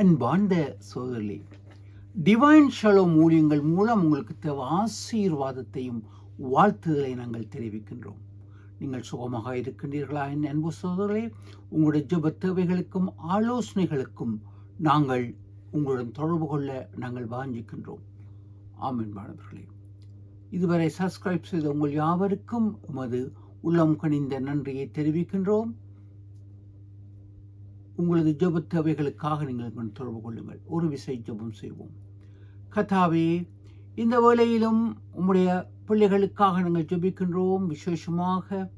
அன்பார்ந்த சோதரி divine shallow மூலியங்கள் மூலம் உங்களுக்கு தேவை ஆசீர்வாதத்தையும் வாழ்த்துதலை நாங்கள் தெரிவிக்கின்றோம். நீங்கள் சுகமாக இருக்கின்றீர்களா என் அன்பு சோதரே உங்களுடைய ஜப தேவைகளுக்கும் ஆலோசனைகளுக்கும் நாங்கள் உங்களுடன் தொடர்பு கொள்ள நாங்கள் வாஞ்சிக்கின்றோம். ஆமின் மாணவர்களே. இதுவரை சப்ஸ்கிரைப் செய்த உங்கள் யாவருக்கும் எமது உள்ளம் கனிந்த நன்றியை தெரிவிக்கின்றோம். உங்களது ஜெப தேவைகளுக்காக நீங்கள் எங்களுடன் தொடர்பு கொள்ளுங்கள். ஒரு விசை ஜெபம் செய்வோம். கதாவே இந்த வேளையிலும் உம்முடைய பிள்ளைகளுக்காக நாங்கள் ஜெபிக்கின்றோம். விசேஷமாக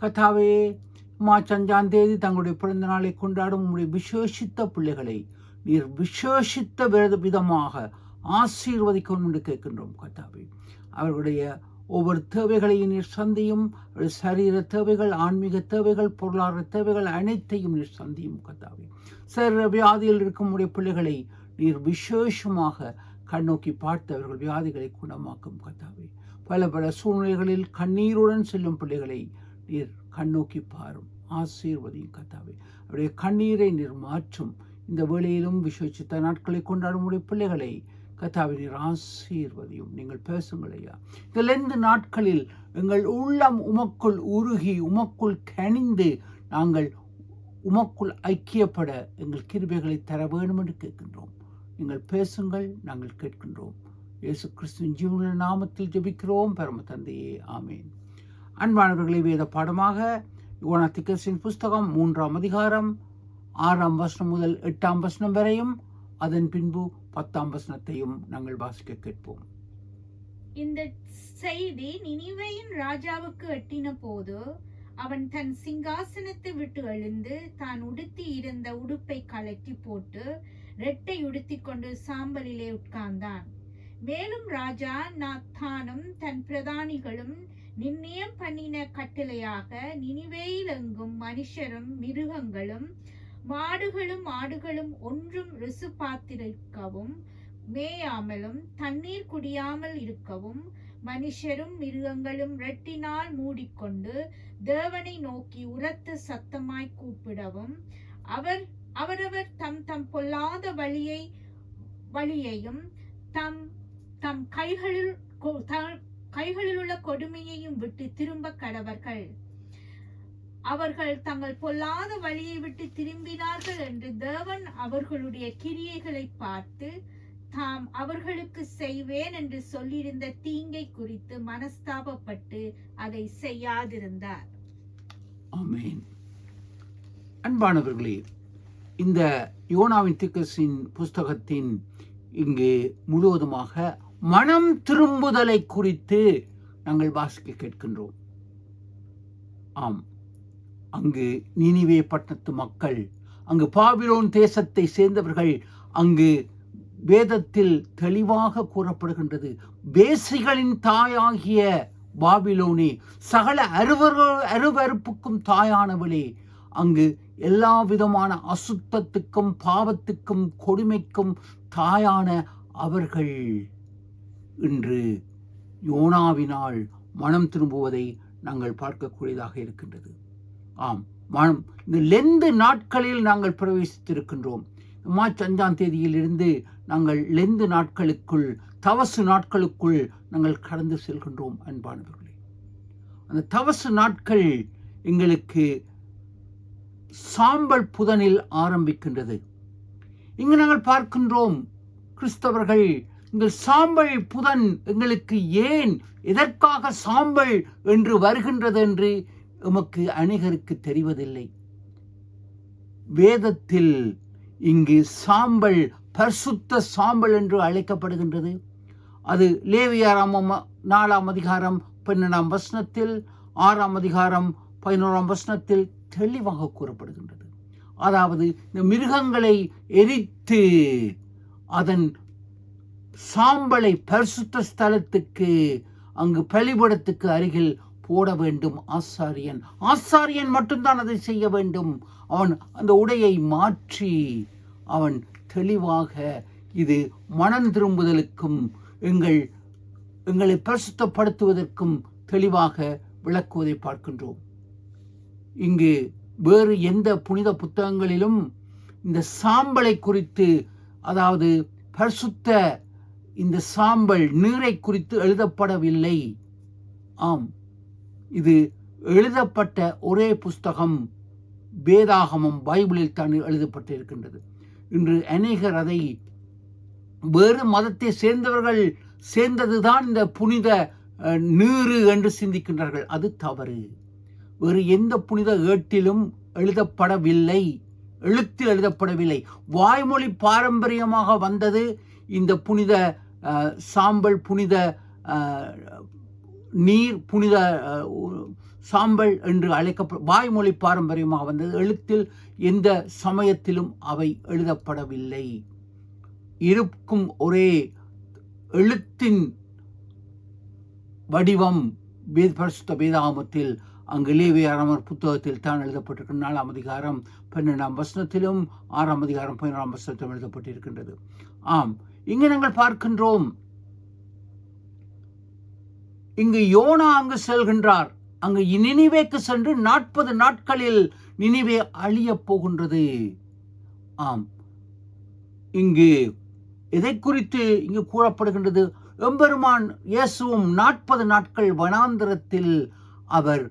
கதாவே மார்ச் அஞ்சாம் தேதி தங்களுடைய பிறந்த நாளை கொண்டாடும் உம்முடைய விசேஷித்த பிள்ளைகளை நீர் விசேஷித்த வித- விதமாக ஆசீர்வதிக்கணும் என்று கேட்கின்றோம் கதாவே அவர்களுடைய ஒவ்வொரு தேவைகளையும் நீர் சந்தியும் சரீர தேவைகள் ஆன்மீக தேவைகள் பொருளாதார தேவைகள் அனைத்தையும் நீர் சந்தியும் கத்தாவே சரீர வியாதியில் இருக்கும் உடைய பிள்ளைகளை நீர் விசேஷமாக கண்ணோக்கி பார்த்தவர்கள் வியாதிகளை குணமாக்கும் கத்தாவே பல பல சூழ்நிலைகளில் கண்ணீருடன் செல்லும் பிள்ளைகளை நீர் கண்ணோக்கி பாரும் ஆசீர்வதியும் கத்தாவே அவருடைய கண்ணீரை நீர் மாற்றும். இந்த வேளையிலும் விசேஷித்த நாட்களை கொண்டாடும் உடைய பிள்ளைகளை கத்தாவை ஆசீர்வதியும் நீங்கள் பேசுங்கள் ஐயா இதிலிருந்து நாட்களில் எங்கள் உள்ளம் உமக்குள் உருகி உமக்குள் கனிந்து நாங்கள் உமக்குள் ஐக்கியப்பட எங்கள் கிருபைகளை தர வேண்டும் என்று கேட்கின்றோம். நீங்கள் பேசுங்கள் நாங்கள் கேட்கின்றோம். இயேசு கிறிஸ்துவின் ஜீவன நாமத்தில் ஜெபிக்கிறோம். பரம தந்தையே ஆமேன். அன்பானவர்களை வேத பாடமாக யோனாத்திகஸின் புஸ்தகம் மூன்றாம் அதிகாரம் ஆறாம் வசனம் முதல் எட்டாம் வசனம் வரையும் அதன் பின்பு பத்தாம் வசனத்தையும் நாங்கள் வாசிக்க கேட்போம். இந்த செய்தி நினைவையின் ராஜாவுக்கு எட்டின போது அவன் தன் சிங்காசனத்தை விட்டு எழுந்து தான் உடுத்தி இருந்த உடுப்பை கலட்டி போட்டு ரெட்டை உடுத்தி கொண்டு சாம்பலிலே உட்கார்ந்தான். மேலும் ராஜா நாத்தானும் தன் பிரதானிகளும் நிர்ணயம் பண்ணின கட்டளையாக நினைவேயில் எங்கும் மனுஷரும் மிருகங்களும் மாடுகளும் ஆடுகளும் ஒன்றும் ரிசு பாத்திருக்கவும் மேயாமலும் தண்ணீர் குடியாமல் இருக்கவும் மனுஷரும் மிருகங்களும் ரெட்டினால் மூடிக்கொண்டு தேவனை நோக்கி உரத்த சத்தமாய் கூப்பிடவும் அவர் அவரவர் தம் தம் பொல்லாத வழியை வழியையும் தம் தம் கைகளில் கொ- த- கைகளில் உள்ள கொடுமையையும் விட்டு திரும்ப கடவர்கள். அவர்கள் தங்கள் பொல்லாத வழியை விட்டு திரும்பினார்கள் என்று தேவன் அவர்களுடைய கிரியைகளை பார்த்து தாம் அவர்களுக்கு செய்வேன் என்று சொல்லியிருந்த தீங்கை குறித்து மனஸ்தாபப்பட்டு அதை செய்யாதிருந்தார். அன்பானவர்களே இந்த யோனாவின் திக்கசின் புஸ்தகத்தின் இங்கு முழுவதுமாக மனம் திரும்புதலை குறித்து நாங்கள் வாசிக்க கேட்கின்றோம். ஆம். அங்கு நினிவே பட்டத்து மக்கள் அங்கு பாபிலோன் தேசத்தை சேர்ந்தவர்கள் அங்கு வேதத்தில் தெளிவாக கூறப்படுகின்றது. வேசிகளின் தாயாகிய பாபிலோனே சகல அருவர்கள் அருவருப்புக்கும் தாயானவளே அங்கு எல்லா விதமான அசுத்தத்துக்கும் பாவத்துக்கும் கொடுமைக்கும் தாயான அவர்கள். இன்று யோனாவினால் மனம் திரும்புவதை நாங்கள் பார்க்கக்கூடியதாக இருக்கின்றது. ஆம். மனம் இந்த லெந்து நாட்களில் நாங்கள் பிரவேசித்திருக்கின்றோம். மார்ச் அஞ்சாம் தேதியிலிருந்து நாங்கள் லெந்து நாட்களுக்குள் தவசு நாட்களுக்குள் நாங்கள் கடந்து செல்கின்றோம் அன்பானவர்களே. அந்த தவசு நாட்கள் எங்களுக்கு சாம்பல் புதனில் ஆரம்பிக்கின்றது. இங்கு நாங்கள் பார்க்கின்றோம் கிறிஸ்தவர்கள் எங்கள் சாம்பல் புதன் எங்களுக்கு ஏன் எதற்காக சாம்பல் என்று வருகின்றது என்று எமக்கு அநேகருக்கு தெரிவதில்லை. வேதத்தில் இங்கு சாம்பல் பரிசுத்த சாம்பல் என்று அழைக்கப்படுகின்றது. அது லேவியாராம் நாலாம் அதிகாரம் பன்னெண்டாம் வசனத்தில் ஆறாம் அதிகாரம் பதினோராம் வசனத்தில் தெளிவாக கூறப்படுகின்றது. அதாவது இந்த மிருகங்களை எரித்து அதன் சாம்பலை பரிசுத்த ஸ்தலத்துக்கு அங்கு பலிபடத்துக்கு அருகில் போட வேண்டும் ஆசாரியன். ஆசாரியன் மட்டும்தான் அதை செய்ய வேண்டும். அவன் அந்த உடையை மாற்றி அவன் தெளிவாக இது மனம் திரும்புதலுக்கும் எங்கள் எங்களை பிரசுத்தப்படுத்துவதற்கும் தெளிவாக விளக்குவதை பார்க்கின்றோம். இங்கு வேறு எந்த புனித புத்தகங்களிலும் இந்த சாம்பலை குறித்து அதாவது பரிசுத்த இந்த சாம்பல் நீரை குறித்து எழுதப்படவில்லை. ஆம். இது எழுதப்பட்ட ஒரே புஸ்தகம் வேதாகமம் பைபிளில் தான் எழுதப்பட்டிருக்கின்றது. இன்று அநேகர் அதை வேறு மதத்தை சேர்ந்தவர்கள் சேர்ந்ததுதான் இந்த புனித நீரு என்று சிந்திக்கின்றார்கள். அது தவறு. வேறு எந்த புனித ஏட்டிலும் எழுதப்படவில்லை. எழுத்தில் எழுதப்படவில்லை. வாய்மொழி பாரம்பரியமாக வந்தது இந்த புனித சாம்பல் புனித நீர் புனித சாம்பல் என்று அழைக்கப்ப வாய்மொழி பாரம்பரியமாக வந்தது. எழுத்தில் எந்த சமயத்திலும் அவை எழுதப்படவில்லை. இருக்கும் ஒரே எழுத்தின் வடிவம் வேத பரிசுத்த வேதாமத்தில் அங்கு லேவியாரமர் புத்தகத்தில் தான் எழுதப்பட்டிருக்கிற நாலாம் அதிகாரம் பன்னெண்டாம் வசனத்திலும் ஆறாம் அதிகாரம் பதினோராம் வசனத்திலும் எழுதப்பட்டிருக்கின்றது. ஆம் இங்கு நாங்கள் பார்க்கின்றோம் இங்கு யோனா அங்கு செல்கின்றார். அங்கு நினைவேக்கு சென்று நாற்பது நாட்களில் நினைவே அழியப் போகின்றது. ஆம். இங்கு எதை குறித்து இங்கு கூறப்படுகின்றது? எம்பெருமான் இயேசுவும் நாற்பது நாட்கள் வனாந்திரத்தில் அவர்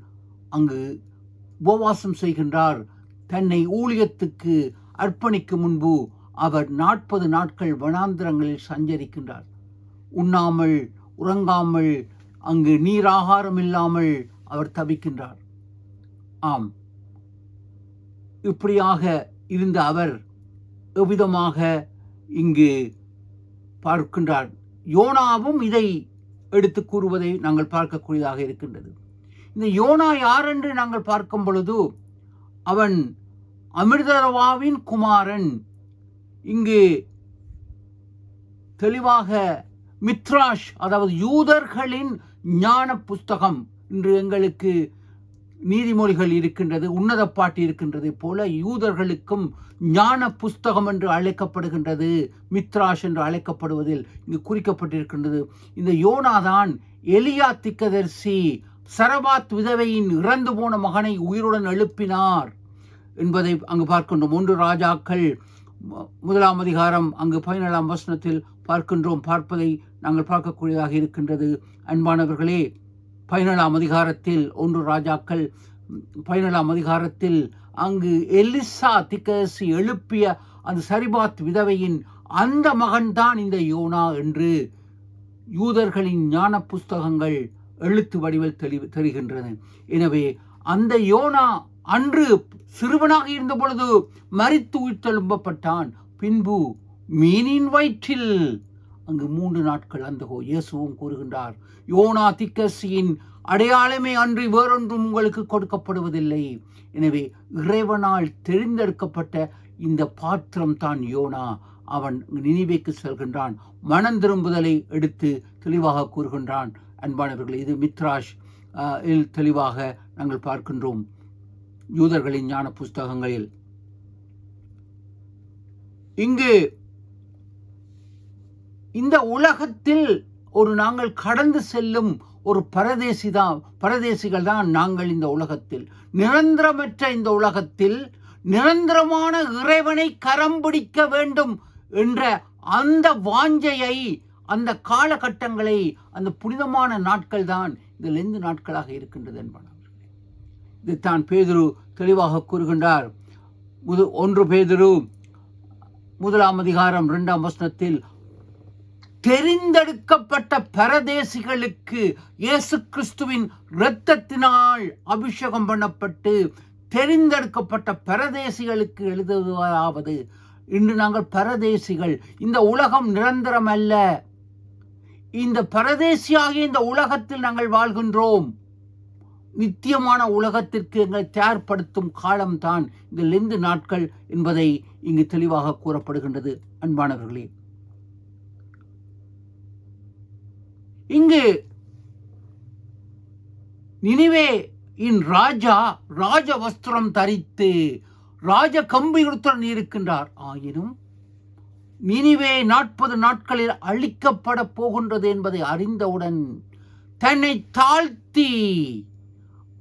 அங்கு உபவாசம் செய்கின்றார். தன்னை ஊழியத்துக்கு அர்ப்பணிக்கும் முன்பு அவர் நாற்பது நாட்கள் வனாந்திரங்களில் சஞ்சரிக்கின்றார். உண்ணாமல் உறங்காமல் அங்கு நீராகாரம் இல்லாமல் அவர் தவிக்கின்றார். ஆம். இப்படியாக இருந்த அவர் எவ்விதமாக இங்கு பார்க்கின்றார்? யோனாவும் இதை எடுத்து கூறுவதை நாங்கள் பார்க்கக்கூடியதாக இருக்கின்றது. இந்த யோனா யார் என்று நாங்கள் பார்க்கும் பொழுது அவன் அமிர்தரவாவின் குமாரன். இங்கு தெளிவாக மித்ராஷ் அதாவது யூதர்களின் ஞான புஸ்தகம் இன்று எங்களுக்கு நீதிமொழிகள் இருக்கின்றது உன்னத பாட்டு இருக்கின்றது போல யூதர்களுக்கும் ஞான புஸ்தகம் என்று அழைக்கப்படுகின்றது மித்ராஷ் என்று அழைக்கப்படுவதில் இங்கு குறிக்கப்பட்டிருக்கின்றது. இந்த யோனாதான் எலியா திக்கதர்சி சரபாத் விதவையின் இறந்து போன மகனை உயிருடன் எழுப்பினார் என்பதை அங்கு பார்க்கின்றோம். ஒன்று ராஜாக்கள் முதலாம் அதிகாரம் அங்கு பதினேழாம் வசனத்தில் பார்க்கின்றோம். பார்ப்பதை நாங்கள் பார்க்கக்கூடியதாக இருக்கின்றது. அன்பானவர்களே பதினேழாம் அதிகாரத்தில் ஒன்று ராஜாக்கள் பதினேழாம் அதிகாரத்தில் அங்கு எலிசா திக்கசி எழுப்பிய அந்த சரிபாத் விதவையின் அந்த மகன்தான் இந்த யோனா என்று யூதர்களின் ஞான புஸ்தகங்கள் எழுத்து வடிவில் தெளி தெரிகின்றன எனவே அந்த யோனா அன்று சிறுவனாக இருந்த பொழுது மறித்து உயிர்த்தெழும்பப்பட்டான். பின்பு மீனின் வயிற்றில் அங்கு மூன்று நாட்கள் அந்த இயேசுவும் கூறுகின்றார் யோனா திக்கசியின் அடையாளமே அன்றி வேறொன்றும் உங்களுக்கு கொடுக்கப்படுவதில்லை. எனவே இறைவனால் தெரிந்தெடுக்கப்பட்ட இந்த பாத்திரம் தான் யோனா. அவன் நினைவைக்கு செல்கின்றான் மனம் திரும்புதலை எடுத்து தெளிவாக கூறுகின்றான். அன்பானவர்கள் இது மித்ராஷ் ஆஹ், இல் தெளிவாக நாங்கள் பார்க்கின்றோம் யூதர்களின் ஞான புஸ்தகங்களில். இங்கு இந்த உலகத்தில் ஒரு நாங்கள் கடந்து செல்லும் ஒரு பரதேசி தான் பரதேசிகள் தான் நாங்கள் இந்த உலகத்தில். நிரந்தரமற்ற இந்த உலகத்தில் நிரந்தரமான இறைவனை கரம் பிடிக்க வேண்டும் என்ற அந்த வாஞ்சையை அந்த காலகட்டங்களை அந்த புனிதமான நாட்கள் தான் இந்த லெந்து நாட்களாக இருக்கின்றது என்பன இதைத்தான் பேதுரு தெளிவாக கூறுகின்றார். முது ஒன்று பேதுரு முதலாம் அதிகாரம் இரண்டாம் வசனத்தில் தெரிந்தெடுக்கப்பட்ட பரதேசிகளுக்கு இயேசு கிறிஸ்துவின் இரத்தத்தினால் அபிஷேகம் பண்ணப்பட்டு தெரிந்தெடுக்கப்பட்ட பரதேசிகளுக்கு எழுதுவதாவது இன்று நாங்கள் பரதேசிகள் இந்த உலகம் நிரந்தரம் அல்ல இந்த பரதேசியாகிய இந்த உலகத்தில் நாங்கள் வாழ்கின்றோம். நித்தியமான உலகத்திற்கு எங்களை தயார்படுத்தும் காலம்தான் இந்த லெந்து நாட்கள் என்பதை இங்கு தெளிவாக கூறப்படுகின்றது. அன்பானவர்களே இங்கு நினைவே இன் ராஜா ராஜ வஸ்திரம் தரித்து ராஜ கம்பிகளுடன் இருக்கின்றார் ஆயினும் நினைவே நாற்பது நாட்களில் அழிக்கப்பட போகின்றது என்பதை அறிந்தவுடன் தன்னை தாழ்த்தி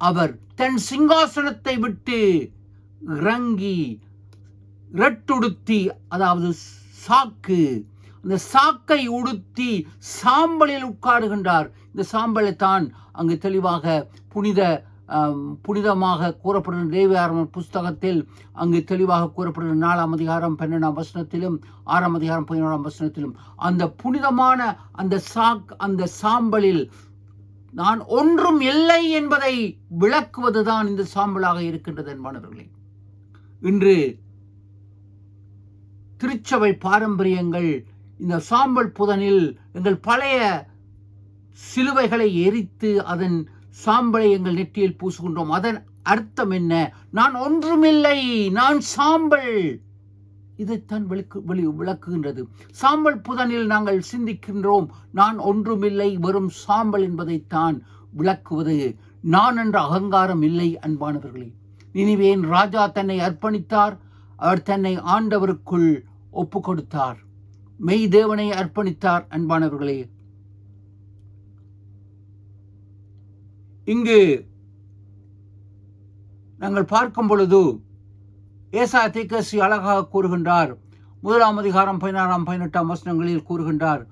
அவர் தன் சிங்காசனத்தை விட்டு இறங்கி ரெட்டுடுத்தி அதாவது சாக்கு அந்த சாக்கை உடுத்தி சாம்பலில் உட்காருகின்றார். இந்த சாம்பலை தான் அங்கு தெளிவாக புனித புனிதமாக கூறப்படுகிற தேவியாரமன் புஸ்தகத்தில் அங்கு தெளிவாக கூறப்படுகிற நாலாம் அதிகாரம் பன்னெண்டாம் வசனத்திலும் ஆறாம் அதிகாரம் பதினோராம் வசனத்திலும். அந்த புனிதமான அந்த சாக் அந்த சாம்பலில் நான் ஒன்றும் இல்லை என்பதை விளக்குவதுதான் இந்த சாம்பலாக இருக்கின்றது என்பானவர்களே. இன்று திருச்சபை பாரம்பரியங்கள் இந்த சாம்பல் புதனில் எங்கள் பழைய சிலுவைகளை எரித்து அதன் சாம்பலை எங்கள் நெற்றியில் பூசுகின்றோம். அதன் அர்த்தம் என்ன? நான் ஒன்றுமில்லை நான் சாம்பல். இதைத்தான் விளக்கு வெளி விளக்குகின்றது. சாம்பல் புதனில் நாங்கள் சிந்திக்கின்றோம். நான் ஒன்றுமில்லை வெறும் சாம்பல் என்பதைத்தான் விளக்குவது. நான் என்ற அகங்காரம் இல்லை அன்பானவர்களே. நினைவேன் ராஜா தன்னை அர்ப்பணித்தார். அவர் தன்னை ஆண்டவருக்குள் ஒப்பு கொடுத்தார் மெய் தேவனை அர்ப்பணித்தார் அன்பானவர்களே. இங்கு நாங்கள் பார்க்கும் பொழுது ஏசா தீக்கசி அழகாக கூறுகின்றார். முதலாம் அதிகாரம் பதினாறாம் பதினெட்டாம் வசனங்களில் கூறுகின்றார்.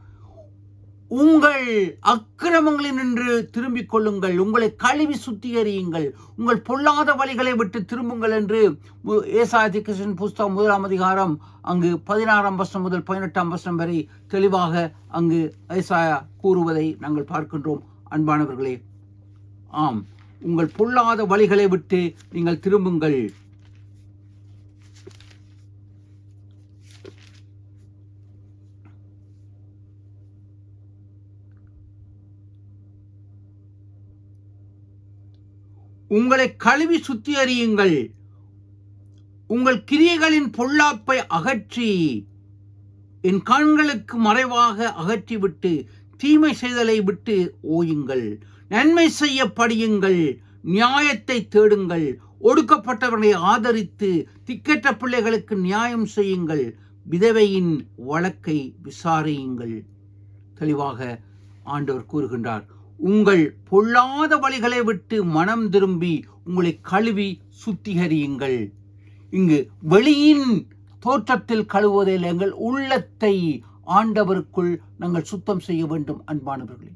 உங்கள் அக்கிரமங்களில் நின்று திரும்பிக் கொள்ளுங்கள். உங்களை கழுவி சுத்திகரியுங்கள். உங்கள் பொல்லாத வழிகளை விட்டு திரும்புங்கள் என்று மு- கிருஷ்ணன் புஸ்தகம் முதலாம் அதிகாரம் அங்கு பதினாறாம் வருஷம் முதல் பதினெட்டாம் வருஷம் வரை தெளிவாக அங்கு ஏசாயா கூறுவதை நாங்கள் பார்க்கின்றோம். அன்பானவர்களே ஆம். உங்கள் பொல்லாத வழிகளை விட்டு நீங்கள் திரும்புங்கள். உங்களை கழுவி சுத்தியறியுங்கள் உங்கள் கிரியைகளின் பொல்லாப்பை அகற்றி என் கண்களுக்கு மறைவாக அகற்றிவிட்டு தீமை செய்தலை விட்டு ஓயுங்கள். நன்மை செய்ய படியுங்கள். நியாயத்தை தேடுங்கள். ஒடுக்கப்பட்டவர்களை ஆதரித்து திக்கற்ற பிள்ளைகளுக்கு நியாயம் செய்யுங்கள். விதவையின் வழக்கை விசாரியுங்கள். தெளிவாக ஆண்டவர் கூறுகின்றார். உங்கள் பொல்லாத வழிகளை விட்டு மனம் திரும்பி உங்களை கழுவி சுத்திகரியுங்கள். இங்கு வெளியின் தோற்றத்தில் கழுவுவதில் எங்கள் உள்ளத்தை ஆண்டவருக்குள் நாங்கள் சுத்தம் செய்ய வேண்டும் அன்பானவர்களே.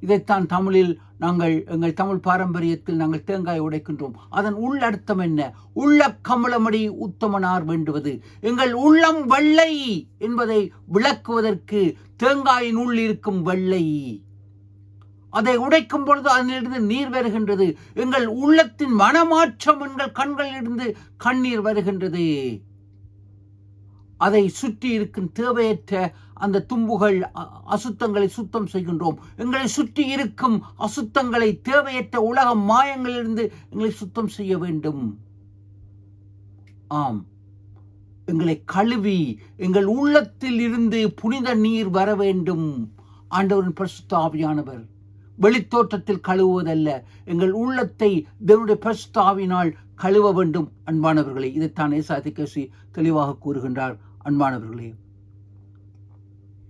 இதைத்தான் தமிழில் நாங்கள் எங்கள் தமிழ் பாரம்பரியத்தில் நாங்கள் தேங்காய் உடைக்கின்றோம். அதன் உள்ளர்த்தம் என்ன? உள்ள கமலமடி உத்தமனார் வேண்டுவது. எங்கள் உள்ளம் வெள்ளை என்பதை விளக்குவதற்கு தேங்காயின் உள் இருக்கும் வெள்ளை. அதை உடைக்கும் பொழுது அதிலிருந்து நீர் வருகின்றது. எங்கள் உள்ளத்தின் மனமாற்றம் எங்கள் கண்களிலிருந்து கண்ணீர் வருகின்றது. அதை சுற்றி இருக்கும் தேவையற்ற அந்த தும்புகள் அ- அசுத்தங்களை சுத்தம் செய்கின்றோம். எங்களை சுற்றி இருக்கும் அசுத்தங்களை தேவையற்ற உலக மாயங்களிலிருந்து எங்களை சுத்தம் செய்ய வேண்டும். ஆம். எங்களை கழுவி எங்கள் உள்ளத்தில் இருந்து புனித நீர் வர வேண்டும். ஆண்டவரின் பரிசுத்த ஆவியானவர். வெளித்தோற்றத்தில் கழுவுவதல்ல. எங்கள் உள்ளத்தை தேவனுடைய பிரஸ்தாவினால் கழுவ வேண்டும் அன்பானவர்களே. இதைத்தான் ஏசாதிகசி தெளிவாக கூறுகின்றார் அன்பானவர்களே.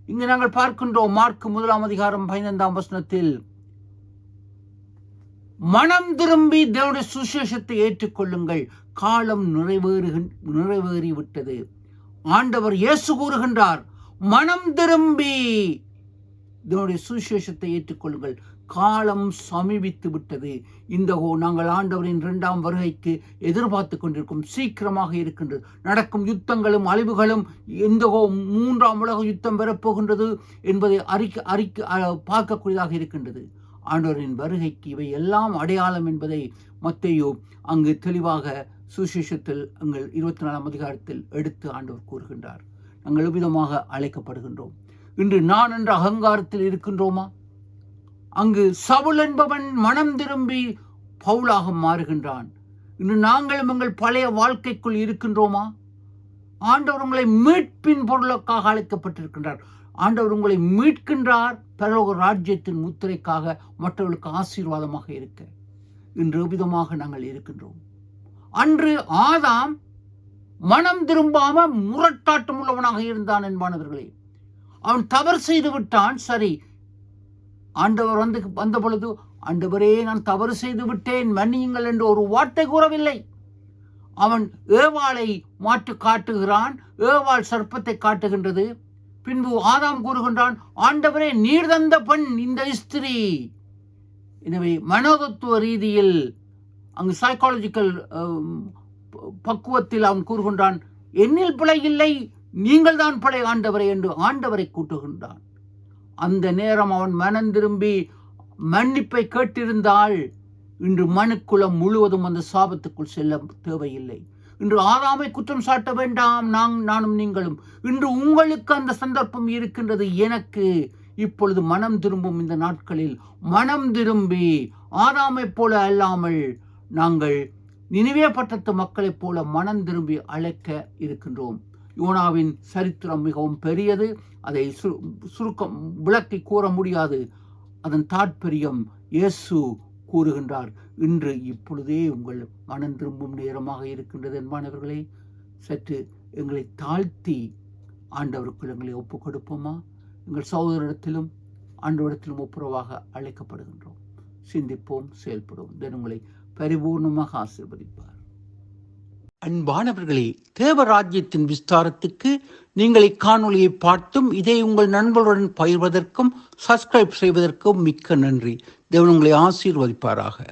இங்கு நாங்கள் பார்க்கின்றோம் மார்க் முதலாம் அதிகாரம் பதினைந்தாம் வசனத்தில் மனம் திரும்பி தேவனுடைய சுசேஷத்தை ஏற்றுக்கொள்ளுங்கள். காலம் நிறைவேறு நிறைவேறிவிட்டது. ஆண்டவர் இயேசு கூறுகின்றார் மனம் திரும்பி இதனுடைய சுசேஷத்தை ஏற்றுக்கொள்ளுங்கள். காலம் சமீபித்து விட்டது. இந்த நாங்கள் ஆண்டவரின் இரண்டாம் வருகைக்கு எதிர்பார்த்து கொண்டிருக்கும் சீக்கிரமாக இருக்கின்றது. நடக்கும் யுத்தங்களும் அழிவுகளும் எந்த மூன்றாம் உலக யுத்தம் வரப்போகின்றது என்பதை அறிக்க அறிக்க அஹ், பார்க்கக்கூடியதாக இருக்கின்றது. ஆண்டவரின் வருகைக்கு இவை எல்லாம் அடையாளம் என்பதை மத்தையோ அங்கு தெளிவாக சுசேஷத்தில் எங்கள் இருபத்தி நாலாம் அதிகாரத்தில் எடுத்து ஆண்டவர் கூறுகின்றார். நாங்கள் விதமாக அழைக்கப்படுகின்றோம்? இன்று நான் என்ற அகங்காரத்தில் இருக்கின்றோமா? அங்கு சவுல் என்பவன் மனம் திரும்பி பவுலாக மாறுகின்றான். இன்று நாங்களும் எங்கள் பழைய வாழ்க்கைக்குள் இருக்கின்றோமா? ஆண்டவர் உங்களை மீட்பின் பொருளுக்காக அழைக்கப்பட்டிருக்கின்றார். ஆண்டவர் உங்களை மீட்கின்றார். பரலோக ராஜ்யத்தின் முத்திரைக்காக மற்றவர்களுக்கு ஆசீர்வாதமாக இருக்க. இன்று விதமாக நாங்கள் இருக்கின்றோம்? அன்று ஆதாம் மனம் திரும்பாம முரட்டாட்டம் உள்ளவனாக இருந்தான் என்பானவர்களே அவன் தவறு செய்து விட்டான். சரி. ஆண்டவர் வந்து வந்த பொழுது ஆண்டவரே நான் தவறு செய்து விட்டேன். மன்னியுங்கள் என்று ஒரு வார்த்தை கூறவில்லை. அவன் ஏவாளை மாற்று காட்டுகிறான். ஏவாள் சர்ப்பத்தை காட்டுகின்றது. பின்பு ஆதாம் கூறுகின்றான் ஆண்டவரே நீர் தந்த பெண் இந்த ஸ்திரீ. எனவே மனோதத்துவ ரீதியில் அங்கு சைக்காலஜிக்கல் பக்குவத்தில் அவன் கூறுகின்றான் என்னில் பிழை இல்லை. நீங்கள் தான் பழைய ஆண்டவரை என்று ஆண்டவரை கூட்டுகின்றான். அந்த நேரம் அவன் மனம் திரும்பி மன்னிப்பை கேட்டிருந்தால் இன்று மனுக்குளம் முழுவதும் அந்த சாபத்துக்குள் செல்ல தேவையில்லை. இன்று ஆதாமை குற்றம் சாட்ட வேண்டாம் நான் நானும் நீங்களும். இன்று உங்களுக்கு அந்த சந்தர்ப்பம் இருக்கின்றது. எனக்கு இப்பொழுது மனம் திரும்பும் இந்த நாட்களில் மனம் திரும்பி ஆதாமைப் போல அல்லாமல் நாங்கள் நினைவே பட்டத்து மக்களைப் போல மனம் திரும்பி அழைக்க இருக்கின்றோம். யோனாவின் சரித்திரம் மிகவும் பெரியது. அதை சு சுருக்கம் விளக்கி கூற முடியாது. அதன் தாற்பயம் இயேசு கூறுகின்றார். இன்று இப்பொழுதே உங்கள் மனம் திரும்பும் நேரமாக இருக்கின்றது என்பானவர்களே. சற்று எங்களை தாழ்த்தி ஆண்டவருக்குள் எங்களை ஒப்புக் கொடுப்போமா எங்கள் சகோதரிடத்திலும் ஆண்டவரிடத்திலும் ஒப்புரவாக அழைக்கப்படுகின்றோம். சிந்திப்போம் செயல்படுவோம். தென் உங்களை பரிபூர்ணமாக ஆசீர்வதிப்பார். அன்பானவர்களே தேவராஜ்யத்தின் விஸ்தாரத்துக்கு நீங்கள் இக்காணொலியை பார்த்தும் இதை உங்கள் நண்பர்களுடன் பகிர்வதற்கும் சப்ஸ்கிரைப் செய்வதற்கும் மிக்க நன்றி. தேவன் உங்களை ஆசீர்வதிப்பாராக.